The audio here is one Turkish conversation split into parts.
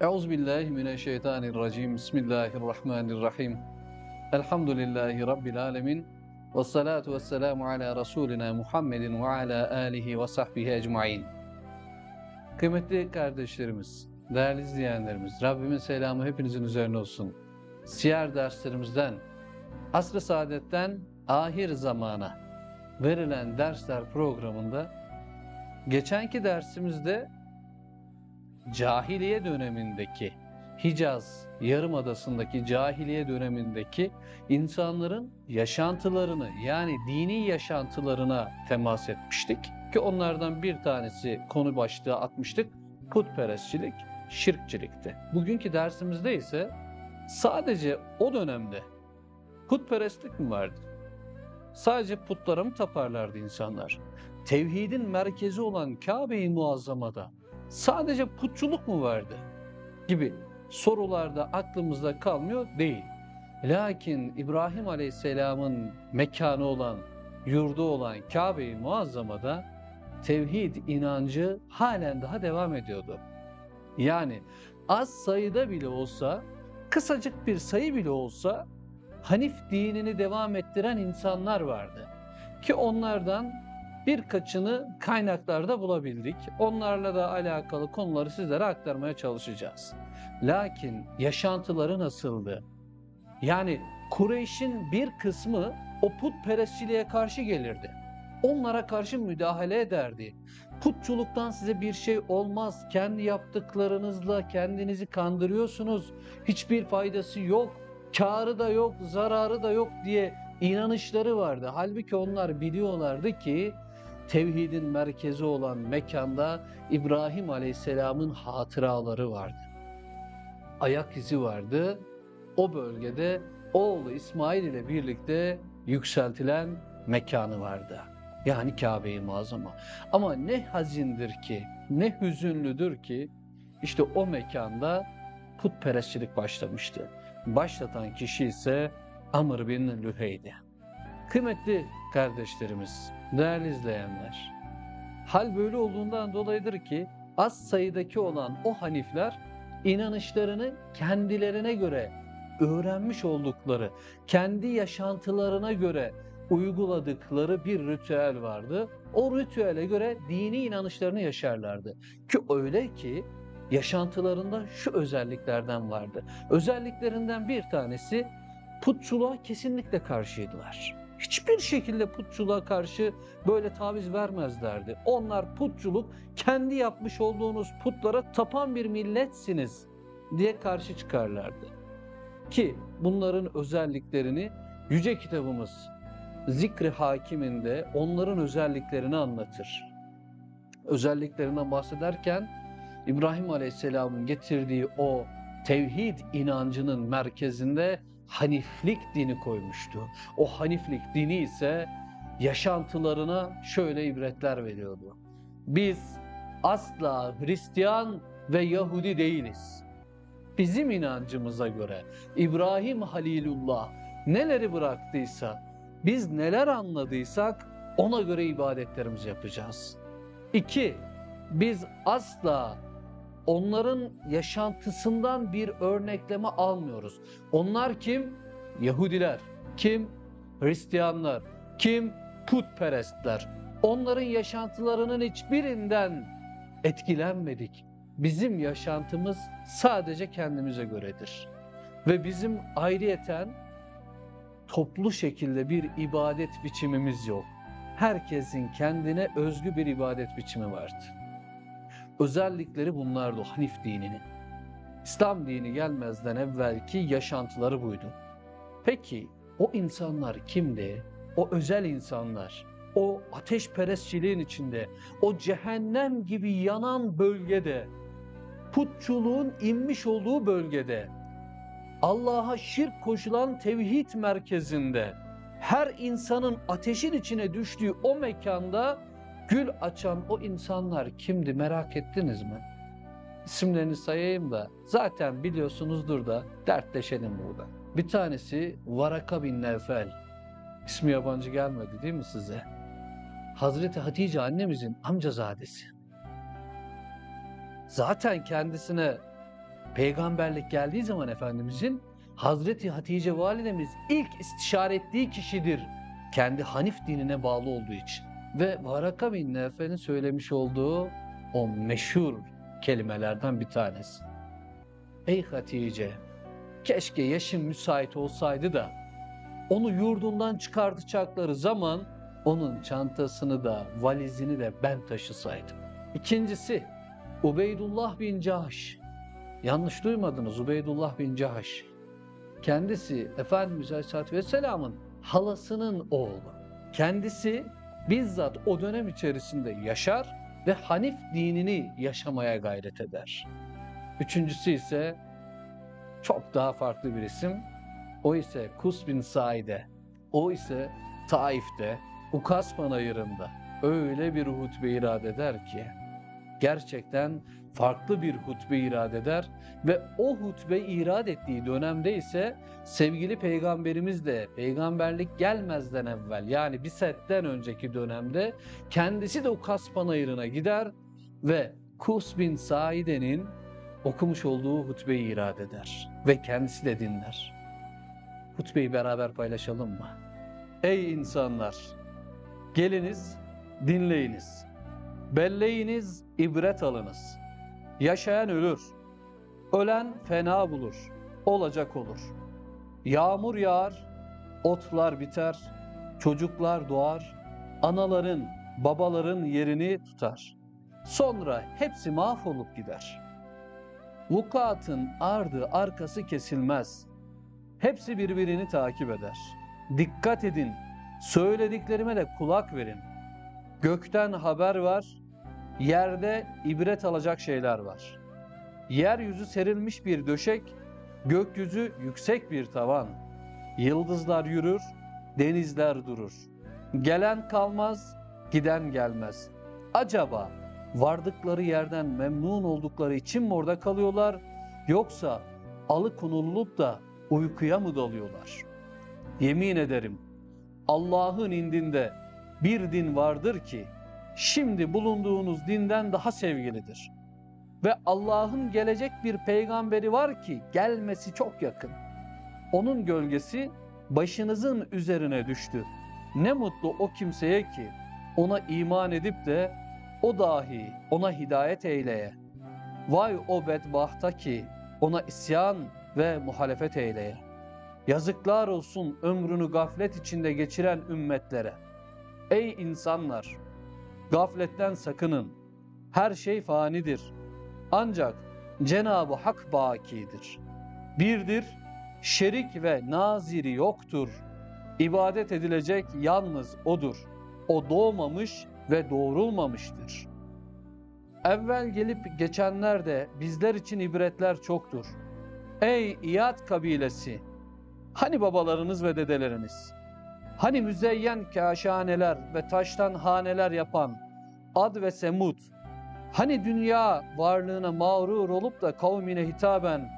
Euzubillahimineşşeytanirracim. Bismillahirrahmanirrahim. Elhamdülillahi Rabbil alemin. Ve salatu ve selamu ala Resulina Muhammedin ve ala alihi ve sahbihi ecmain. Kıymetli kardeşlerimiz, değerli izleyenlerimiz, Rabbimin selamı hepinizin üzerine olsun. Siyer derslerimizden, asr-ı saadetten ahir zamana verilen dersler programında geçenki dersimizde cahiliye dönemindeki Hicaz Yarımadası'ndaki cahiliye dönemindeki insanların yaşantılarını yani dini yaşantılarına temas etmiştik. Ki onlardan bir tanesi konu başlığı atmıştık. Putperestçilik, şirkçilikti. Bugünkü dersimizde ise sadece o dönemde putperestlik mi vardı? Sadece putlara mı taparlardı insanlar? Tevhidin merkezi olan Kabe-i Muazzama'da sadece putçuluk mu vardı? Gibi sorularda aklımızda kalmıyor değil. Lakin İbrahim Aleyhisselam'ın mekanı olan, yurdu olan Kabe-i Muazzama'da tevhid inancı halen daha devam ediyordu. Yani az sayıda bile olsa, kısacık bir sayı bile olsa Hanif dinini devam ettiren insanlar vardı. Ki onlardan birkaçını kaynaklarda bulabildik. Onlarla da alakalı konuları sizlere aktarmaya çalışacağız. Lakin yaşantıları nasıldı? Yani Kureyş'in bir kısmı o putperestçiliğe karşı gelirdi. Onlara karşı müdahale ederdi. Putçuluktan size bir şey olmaz. Kendi yaptıklarınızla kendinizi kandırıyorsunuz. Hiçbir faydası yok. Karı da yok, zararı da yok diye inanışları vardı. Halbuki onlar biliyorlardı ki tevhidin merkezi olan mekanda İbrahim Aleyhisselam'ın hatıraları vardı. Ayak izi vardı. O bölgede oğlu İsmail ile birlikte yükseltilen mekanı vardı. Yani Kabe-i Muazzama. Ama ne hazindir ki, ne hüzünlüdür ki işte o mekanda putperestçilik başlamıştı. Başlatan kişi ise Amr bin Lühey'di. Kıymetli kardeşlerimiz, değerli izleyenler, hal böyle olduğundan dolayıdır ki az sayıdaki olan o hanifler inanışlarını kendilerine göre öğrenmiş oldukları, kendi yaşantılarına göre uyguladıkları bir ritüel vardı. O ritüele göre dini inanışlarını yaşarlardı. Ki öyle ki yaşantılarında şu özelliklerden vardı. Özelliklerinden bir tanesi putçuluğa kesinlikle karşıydılar. Hiçbir şekilde putçuluğa karşı böyle taviz vermezlerdi. Onlar putçuluk kendi yapmış olduğunuz putlara tapan bir milletsiniz diye karşı çıkarlardı. Ki bunların özelliklerini yüce kitabımız Zikri Hakiminde onların özelliklerini anlatır. Özelliklerinden bahsederken İbrahim Aleyhisselam'ın getirdiği o tevhid inancının merkezinde Haniflik dini koymuştu. O Haniflik dini ise yaşantılarına şöyle ibretler veriyordu. Biz asla Hristiyan ve Yahudi değiliz. Bizim inancımıza göre İbrahim Halilullah neleri bıraktıysa, biz neler anladıysak ona göre ibadetlerimizi yapacağız. İki, biz asla onların yaşantısından bir örnekleme almıyoruz. Onlar kim? Yahudiler. Kim? Hristiyanlar. Kim? Putperestler. Onların yaşantılarının hiçbirinden etkilenmedik. Bizim yaşantımız sadece kendimize göredir. Ve bizim ayrıyeten toplu şekilde bir ibadet biçimimiz yok. Herkesin kendine özgü bir ibadet biçimi vardır özellikleri bunlardı Hanif dininin. İslam dini gelmezden evvelki yaşantıları buydu. Peki o insanlar kimdi? O özel insanlar, o ateşperestçiliğin içinde, o cehennem gibi yanan bölgede, putçuluğun inmiş olduğu bölgede, Allah'a şirk koşulan tevhid merkezinde, her insanın ateşin içine düştüğü o mekanda gül açan o insanlar kimdi merak ettiniz mi? İsimlerini sayayım da zaten biliyorsunuzdur da dertleşelim burada. Bir tanesi Varaka bin Nevfel. İsmi yabancı gelmedi değil mi size? Hazreti Hatice annemizin amcazadesi. Zaten kendisine peygamberlik geldiği zaman Efendimizin Hazreti Hatice validemiz ilk istişare ettiği kişidir. Kendi Hanif dinine bağlı olduğu için. Ve Varaka bin Nefe'nin söylemiş olduğu o meşhur kelimelerden bir tanesi. Ey Hatice, keşke yaşım müsait olsaydı da onu yurdundan çıkartacakları zaman onun çantasını da valizini de ben taşısaydım. İkincisi Ubeydullah bin Cahş. Yanlış duymadınız Ubeydullah bin Cahş. Kendisi Efendimiz Aleyhisselatü Vesselam'ın halasının oğlu. Kendisi bizzat o dönem içerisinde yaşar ve Hanif dinini yaşamaya gayret eder. Üçüncüsü ise çok daha farklı bir isim. O ise Kus bin Saide. O ise Taif'te, Ukas Panayırı'nda öyle bir hutbe irade eder ki gerçekten farklı bir hutbe irade eder ve o hutbe irad ettiği dönemde ise sevgili peygamberimiz de peygamberlik gelmezden evvel yani bir setten önceki dönemde kendisi de Ukas Panayırı'na gider ve Kus bin Saide'nin okumuş olduğu hutbeyi irad eder ve kendisi de dinler. Hutbeyi beraber paylaşalım mı? Ey insanlar! Geliniz, dinleyiniz. Belleyiniz, ibret alınız. Yaşayan ölür. Ölen fena bulur. Olacak olur. Yağmur yağar, otlar biter, çocuklar doğar, anaların, babaların yerini tutar. Sonra hepsi mahvolup gider. Vukuatın ardı arkası kesilmez. Hepsi birbirini takip eder. Dikkat edin, söylediklerime de kulak verin. Gökten haber var, yerde ibret alacak şeyler var. Yeryüzü serilmiş bir döşek, gökyüzü yüksek bir tavan. Yıldızlar yürür, denizler durur. Gelen kalmaz, giden gelmez. Acaba vardıkları yerden memnun oldukları için mi orada kalıyorlar yoksa alıkonulup da uykuya mı dalıyorlar? Yemin ederim Allah'ın indinde bir din vardır ki şimdi bulunduğunuz dinden daha sevgilidir. Ve Allah'ın gelecek bir peygamberi var ki gelmesi çok yakın. Onun gölgesi başınızın üzerine düştü. Ne mutlu o kimseye ki ona iman edip de o dahi ona hidayet eyleye. Vay o bedbahta ki ona isyan ve muhalefet eyleye. Yazıklar olsun ömrünü gaflet içinde geçiren ümmetlere. Ey insanlar! Gafletten sakının. Her şey fanidir. Ancak Cenab-ı Hak bakidir. Birdir, şerik ve naziri yoktur. İbadet edilecek yalnız O'dur. O doğmamış ve doğrulmamıştır. Evvel gelip geçenlerde bizler için ibretler çoktur. Ey İyad kabilesi! Hani babalarınız ve dedeleriniz? Hani müzeyyen kaşaneler ve taştan haneler yapan Ad ve Semud? Hani dünya varlığına mağrur olup da kavmine hitaben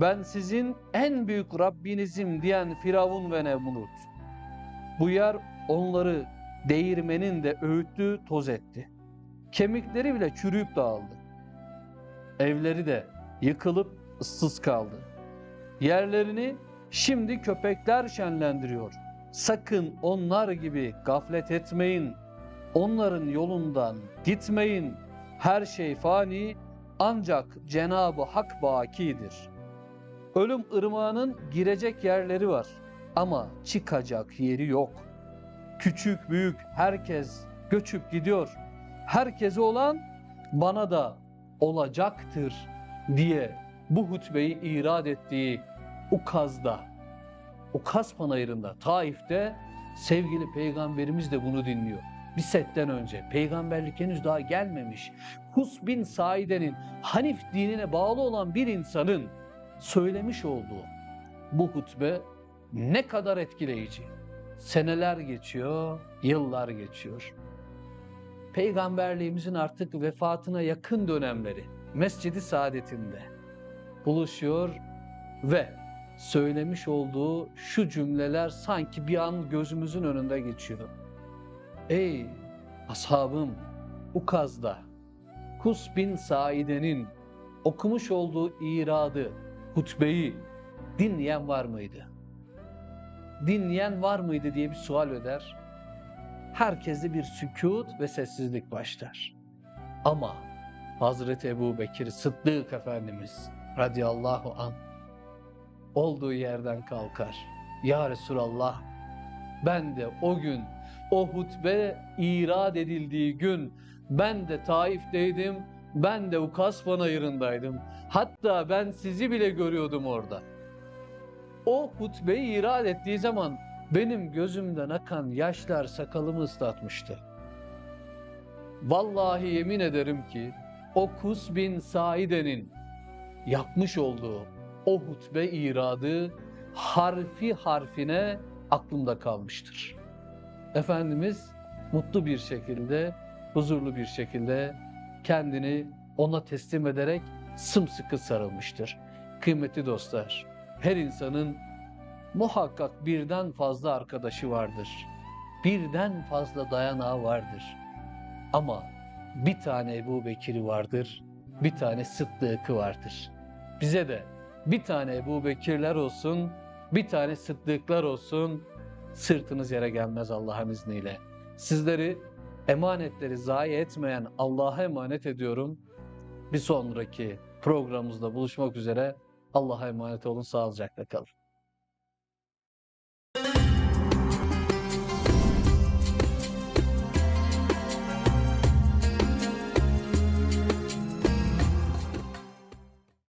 ben sizin en büyük Rabbinizim diyen Firavun ve Nemrut? Bu yer onları değirmenin de öğüttüğü toz etti. Kemikleri bile çürüyüp dağıldı. Evleri de yıkılıp ıssız kaldı. Yerlerini şimdi köpekler şenlendiriyor. Sakın onlar gibi gaflet etmeyin. Onların yolundan gitmeyin. Her şey fani ancak Cenab-ı Hak bakidir. Ölüm ırmağının girecek yerleri var ama çıkacak yeri yok.'' küçük büyük herkes göçüp gidiyor. Herkese olan bana da olacaktır diye bu hutbeyi irad ettiği Ukaz'da, Ukaz panayırında, Taif'te sevgili peygamberimiz de bunu dinliyor. Bir setten önce peygamberlik henüz daha gelmemiş. Hus bin Saide'nin Hanif dinine bağlı olan bir insanın söylemiş olduğu bu hutbe ne kadar etkileyici. Seneler geçiyor, yıllar geçiyor. Peygamberliğimizin artık vefatına yakın dönemleri Mescidi Saadet'inde buluşuyor ve söylemiş olduğu şu cümleler sanki bir an gözümüzün önünde geçiyor. Ey ashabım Ukaz'da Kus bin Saide'nin okumuş olduğu iradı, hutbeyi dinleyen var mıydı? Dinleyen var mıydı diye bir sual öder. Herkeste bir sükut ve sessizlik başlar. Ama Hazreti Ebu Bekir Sıddık Efendimiz radıyallahu an olduğu yerden kalkar. Ya Resulallah ben de o gün o hutbe irad edildiği gün ben de Taif'teydim, ben de Ukas Panayırı'ndaydım. Hatta ben sizi bile görüyordum orada. O hutbeyi irad ettiği zaman benim gözümden akan yaşlar sakalımı ıslatmıştı. Vallahi yemin ederim ki o Kus bin Saide'nin yapmış olduğu o hutbe iradı harfi harfine aklımda kalmıştır. Efendimiz mutlu bir şekilde, huzurlu bir şekilde kendini ona teslim ederek sımsıkı sarılmıştır. Kıymetli dostlar, her insanın muhakkak birden fazla arkadaşı vardır. Birden fazla dayanağı vardır. Ama bir tane Ebu Bekir'i vardır, bir tane Sıddık'ı vardır. Bize de bir tane Ebu Bekirler olsun, bir tane Sıddıklar olsun, sırtınız yere gelmez Allah'ın izniyle. Sizleri emanetleri zayi etmeyen Allah'a emanet ediyorum. Bir sonraki programımızda buluşmak üzere. Allah'a emanet olun, sağlıcakla kalın.